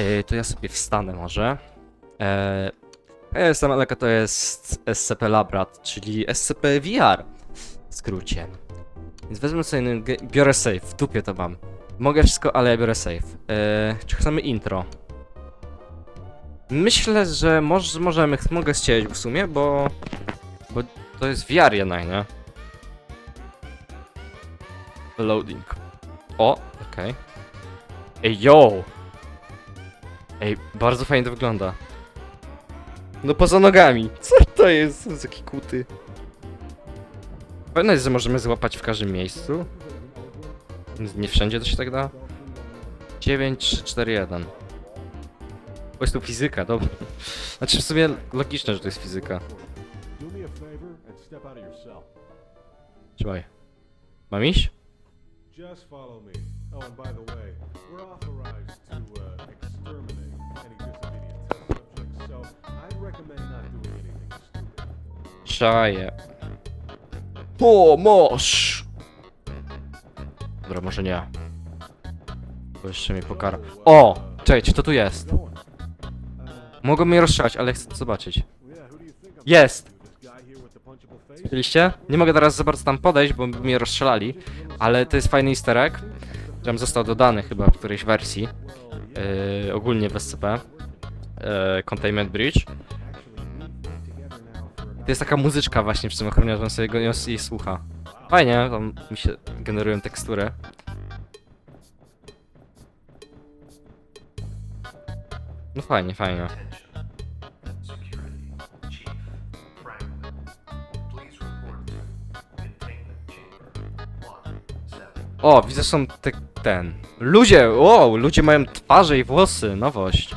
Yy, to ja sobie wstanę może. Eee, ESM Aleka to jest SCP Labrat, czyli SCP VR w skrócie. Więc wezmę sobie, biorę save, w dupie to mam. Mogę wszystko, ale ja biorę save. Eee, czy chcemy intro? Myślę, że może, możemy, mogę ściąć w sumie, bo, bo to jest VR jednak, nie? Loading. O, okej. Ej, yo! Ej, bardzo fajnie to wygląda. No poza nogami. Co to jest? To jest taki kuty. Pewne jest, że możemy złapać w każdym miejscu. Nie wszędzie to się tak da. 9, 3, 4, 1. Bo jest tu fizyka, dobra. Znaczy w sumie logiczne, że to jest fizyka. Trzymaj. Mam iść? Just follow me. Oh, and by the way, we're authorized Czaję. Pomoż! Dobra, może nie. Bo jeszcze mnie pokara. O! Czekajcie, to tu jest. Going. Uh, Mogą mnie rozstrzelać, ale chcę to zobaczyć. Jest! Widzieliście? Nie mogę teraz za bardzo tam podejść, bo mnie rozstrzelali. Ale to jest fajny easter egg. Że został dodany chyba w którejś wersji. Yy, ogólnie w SCP. Yy, Containment Bridge. To jest taka muzyczka właśnie w tym ochroniarzu, on sobie go ją jej słucha. Fajnie, tam mi się generują tekstury. No fajnie, fajnie. Security. Chief Franklin. Please report to containment chamber 17. O, widzę, są te, ten. Ludzie, wow, ludzie mają twarze i włosy, nowość.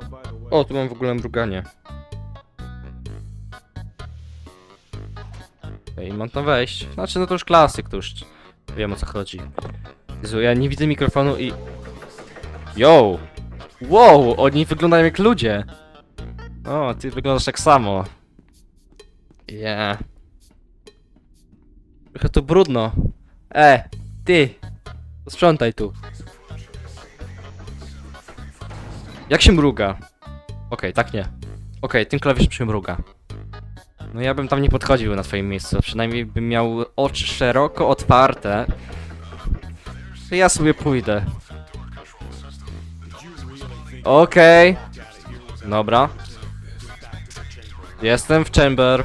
And by the way, O, tu mam w ogóle mruganie. Ej, mam tam wejść. Znaczy, no to już klasyk, to już wiem o co chodzi. Jezu, ja nie widzę mikrofonu i... Yo! Wow, oni wyglądają jak ludzie! O, ty wyglądasz tak samo. Yeah. Trochę tu brudno. E, ty! Sprzątaj tu. Jak się mruga? Okej, tak nie. Okej, tym klawiszem się mruga. No ja bym tam nie podchodził na twoim miejscu. Przynajmniej bym miał oczy szeroko otwarte. Ja sobie pójdę. Okej. Dobra. Jestem w chamber.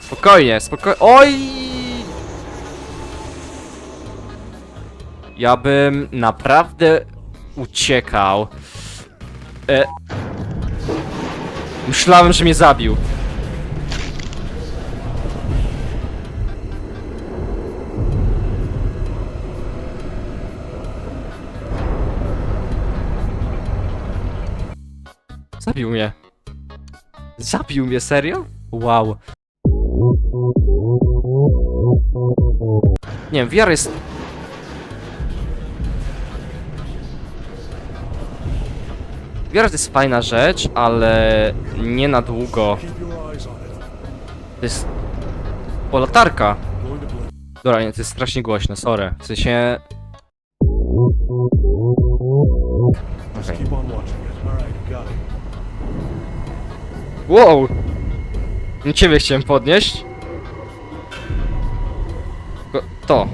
Spokojnie, spokojnie. Oj! Ja bym naprawdę uciekał. E... Myślałem, że mnie zabił. Zabił mnie. Zabił mnie, serio? Wow. Nie wiem, VR jest VR to jest fajna rzecz, ale nie na długo. To jest... O, latarka! Dobra, nie, to jest strasznie głośne, sorry. W sensie... It. Wow! Nie Ciebie chciałem podnieść. To.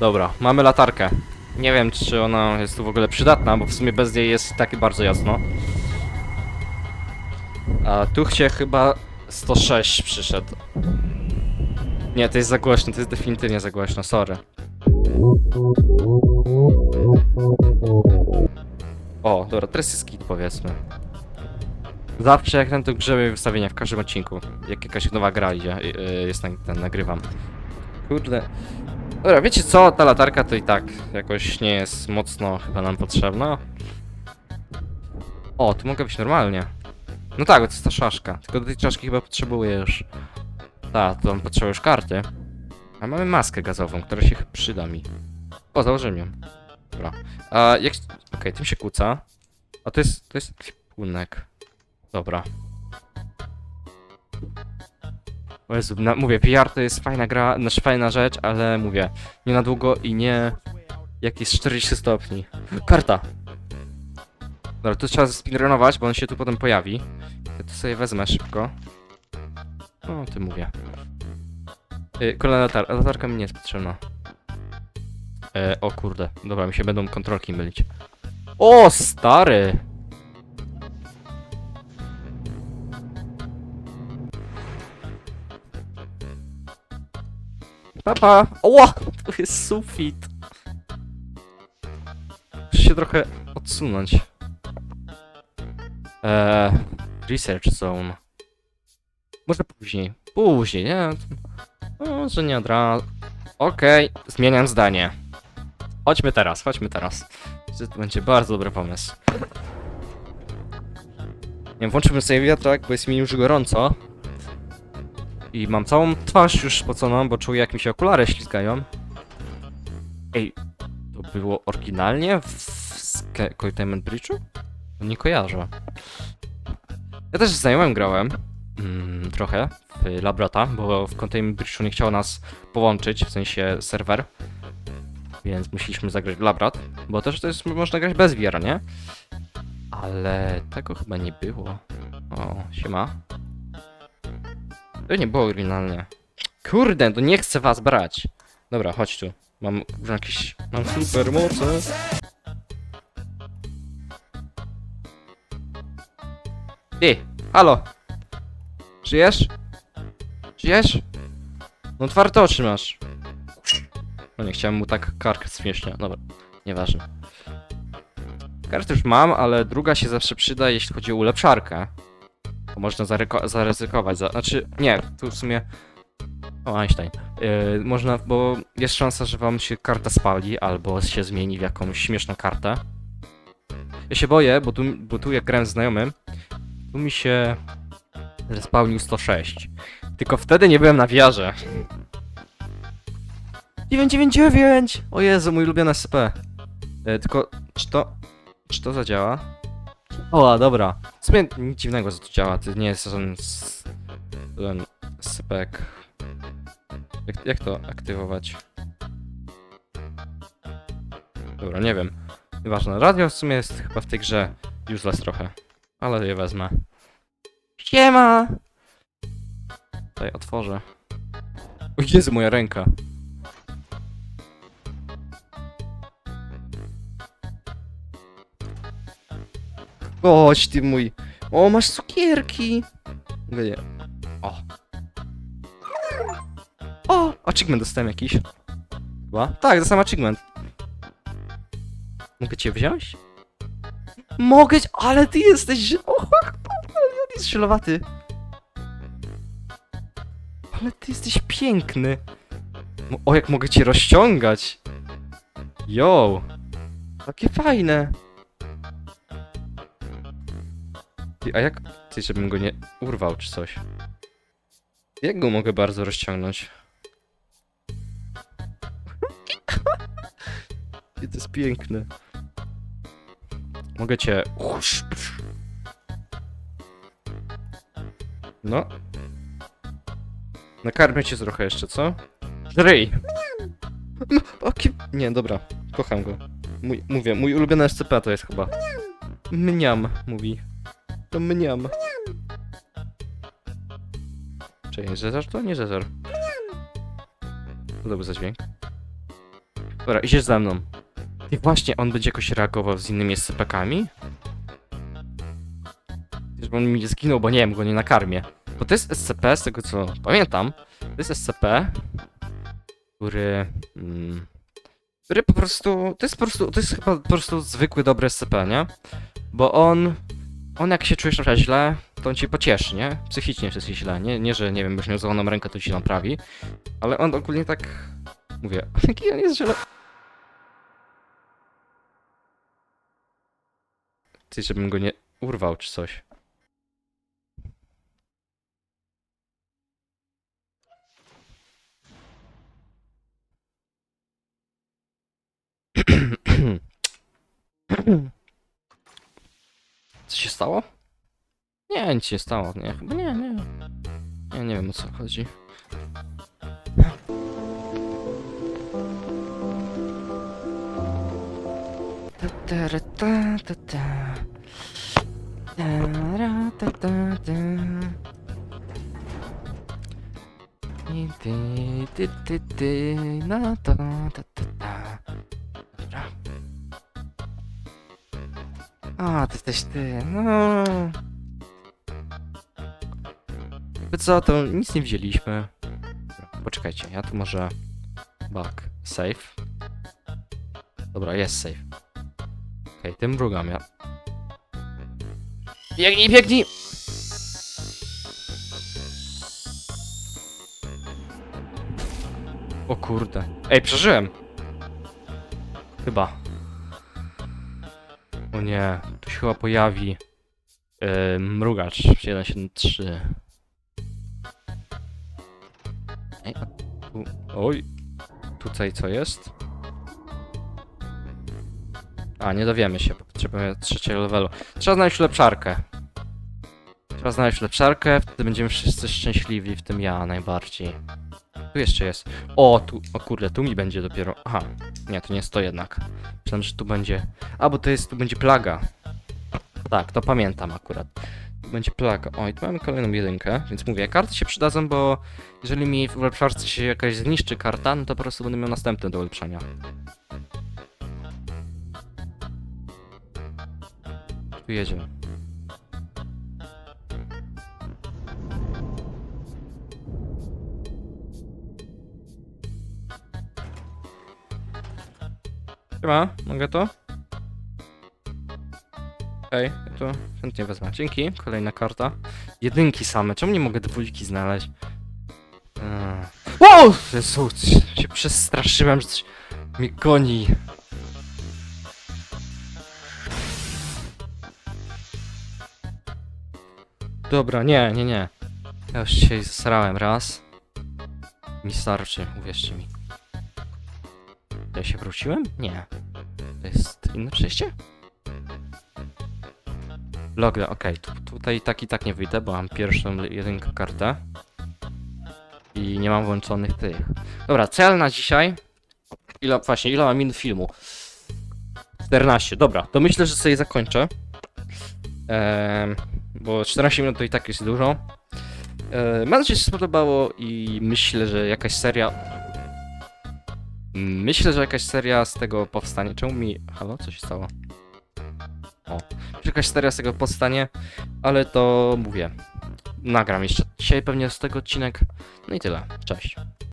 Dobra, mamy latarkę. Nie wiem, czy ona jest tu w ogóle przydatna, bo w sumie bez niej jest tak bardzo jasno. A tu się chyba 106 przyszedł. Nie, to jest za głośno, to jest definitywnie za głośno, sorry. O, dobra, teraz jest kit powiedzmy. Zawsze jak ten to grzebie wystawienia w każdym odcinku. Jak jakaś nowa gra idzie, y, y, jest ten, ten nagrywam. Kurde. Dobra, wiecie co? Ta latarka to i tak jakoś nie jest mocno chyba nam potrzebna. O, tu mogę być normalnie. No tak, to jest ta czaszka. Tylko do tej czaszki chyba potrzebuję już. Tak, to potrzebuję już karty. A mamy maskę gazową, która się przyda mi. O, założyłem ją. Dobra. A jak... Okej, tym się kłóca. A to jest... to jest... Ekwipunek. Dobra. Jezu, na, mówię, PR to jest fajna gra, znaczy fajna rzecz, ale mówię, nie na długo i nie jak jest 40 stopni. Karta! Dobra, to trzeba speedrunować, bo on się tu potem pojawi. Ja to sobie wezmę szybko. O, tym mówię. Yy, kolejna latar latarka mi nie jest potrzebna. E, o kurde, dobra, mi się będą kontrolki mylić. O, stary! Papa! Oła! To jest sufit! Muszę się trochę odsunąć. Eee, research zone. Może później. Później, nie? Może nie od razu. Okej, zmieniam zdanie. Chodźmy teraz, chodźmy teraz. To będzie bardzo dobry pomysł. Nie wiem, włączyłbym sobie wiatrak, bo jest mi już gorąco. I mam całą twarz już spoconą, bo czuję jak mi się okulary ślizgają. Ej, to było oryginalnie w Containment Breachu? Nie kojarzę. Ja też z znajomym grałem. Mm, trochę. W Labrata, bo w Containment Breachu nie chciało nas połączyć, w sensie serwer. Więc musieliśmy zagrać w Labrat, bo też to jest, można grać bez VR, nie? Ale tego chyba nie było. O, siema. To nie było oryginalnie. Kurde, to nie chcę was brać. Dobra, chodź tu. Mam jakieś... Mam super moce. Ty, halo. Żyjesz? Żyjesz? No otwarte oczy masz. No nie chciałem mu tak karkę śmiesznie. Dobra, nieważne. Kartę już mam, ale druga się zawsze przyda, jeśli chodzi o ulepszarkę. Bo można zaryzykować. Za- znaczy, nie, tu w sumie. O, Einstein. Yy, można, bo jest szansa, że wam się karta spali, albo się zmieni w jakąś śmieszną kartę. Ja się boję, bo tu, bo tu jak grałem z znajomym, tu mi się zespałnił 106. Tylko wtedy nie byłem na wiarze. 999! O Jezu, mój ulubiony SP. E, tylko, czy to... Czy to zadziała? O, a, dobra. W sumie nic dziwnego, że to działa. To nie jest żaden... s- żaden spek. Jak, jak to aktywować? Dobra, nie wiem. Nieważne. Radio w sumie jest chyba w tej grze useless trochę. Ale je wezmę. Siema! Tutaj otworzę. O Jezu, moja ręka. Chodź ty mój. O, masz cukierki. Mówię nie. O. O, achievement dostałem jakiś. Chyba? Tak, dostałem achievement. Mogę cię wziąć? Mogę cię, ale ty jesteś... O, on jest żelowaty. Ale ty jesteś piękny. O, jak mogę cię rozciągać. Yo. Takie fajne. Ty, a jak... Ty, żebym go nie urwał czy coś. Jak go mogę bardzo rozciągnąć? Ty, to jest piękne. Mogę cię... No. Nakarmię cię trochę jeszcze, co? Żryj! No. Nie, dobra. Kocham go. Mój, mówię, mój ulubiony SCP to jest chyba. Mniam, mówi. To mniam. Czekaj, Zezar to? Nie Zezar. Był za dźwięk? Dobra, idziesz za mną. I właśnie, on będzie jakoś reagował z innymi SCP-kami? Żeby on mi nie zginął, bo nie wiem, go nie nakarmię. Bo to jest SCP, z tego co pamiętam, to jest SCP, który... Mm, który po prostu... To jest po prostu... To jest chyba po prostu zwykły, dobry SCP, nie? Bo on... On jak się czujesz trochę źle, to on cię pocieszy, nie? Psychicznie jesteś źle, nie? Nie, że nie wiem, już miał złamaną rękę, to ci naprawi. Ale on ogólnie tak... Mówię, jaki on jest źle... Ty, żebym go nie urwał czy coś. Co się stało? Nie, nic się nie stało. Nie, chyba nie, nie. Ja nie wiem o co chodzi. Ta, ta, ra, ta, ta, ta. Ta, ra, ta, ta, ta. I ty, ty, ty, ty, no to, ta, ta, ta. A, ty jesteś ty, no. Jakby co, to nic nie wzięliśmy. Dobra, poczekajcie, ja tu może... Back, save. Dobra, jest save. Okej, tym mrugam ja. Biegnij, biegnij! O kurde. Ej, przeżyłem! Chyba. O nie, chyba pojawi yy, mrugacz 173. Ej, a tu... Oj! Tutaj co jest? A, nie dowiemy się, bo potrzebujemy trzeciego levelu. Trzeba znaleźć ulepszarkę. Trzeba znaleźć ulepszarkę, wtedy będziemy wszyscy szczęśliwi, w tym ja najbardziej. Tu jeszcze jest. O, tu, o kurde, tu mi będzie dopiero. Aha, nie, to nie jest to jednak. Myślałem, że tu będzie. A, bo to jest, tu będzie plaga. Tak, to pamiętam akurat. Będzie plaga. O, i tu mamy kolejną jedynkę, więc mówię, karty się przydadzą, bo jeżeli mi w ulepszarce się jakaś zniszczy karta, no to po prostu będę miał następne do ulepszenia. Tu jedziemy. Chyba, mogę to? Okej, ja to chętnie wezmę. Dzięki, kolejna karta. Jedynki same, czemu nie mogę dwójki znaleźć? Eee. O! Jezu, się przestraszyłem, że coś mnie goni. Dobra, nie, nie, nie. Ja już dzisiaj zasrałem raz. Mi starczy, uwierzcie mi. Ja się wróciłem? Nie. To jest inne przejście? Logle, okej. Tu, tutaj tak i tak nie wyjdę, bo mam pierwszą jedynkę kartę. I nie mam włączonych tych. Dobra, cel na dzisiaj. Ile, właśnie, ile mam minut filmu? 14, dobra. To myślę, że sobie zakończę. Ehm, bo 14 minut to i tak jest dużo. Ehm, mam nadzieję, że się spodobało i myślę, że jakaś seria Myślę, że jakaś seria z tego powstanie. Czemu mi. Halo, co się stało? O, jakaś seria z tego powstanie, ale to mówię. Nagram jeszcze dzisiaj pewnie z tego odcinek. No i tyle. Cześć.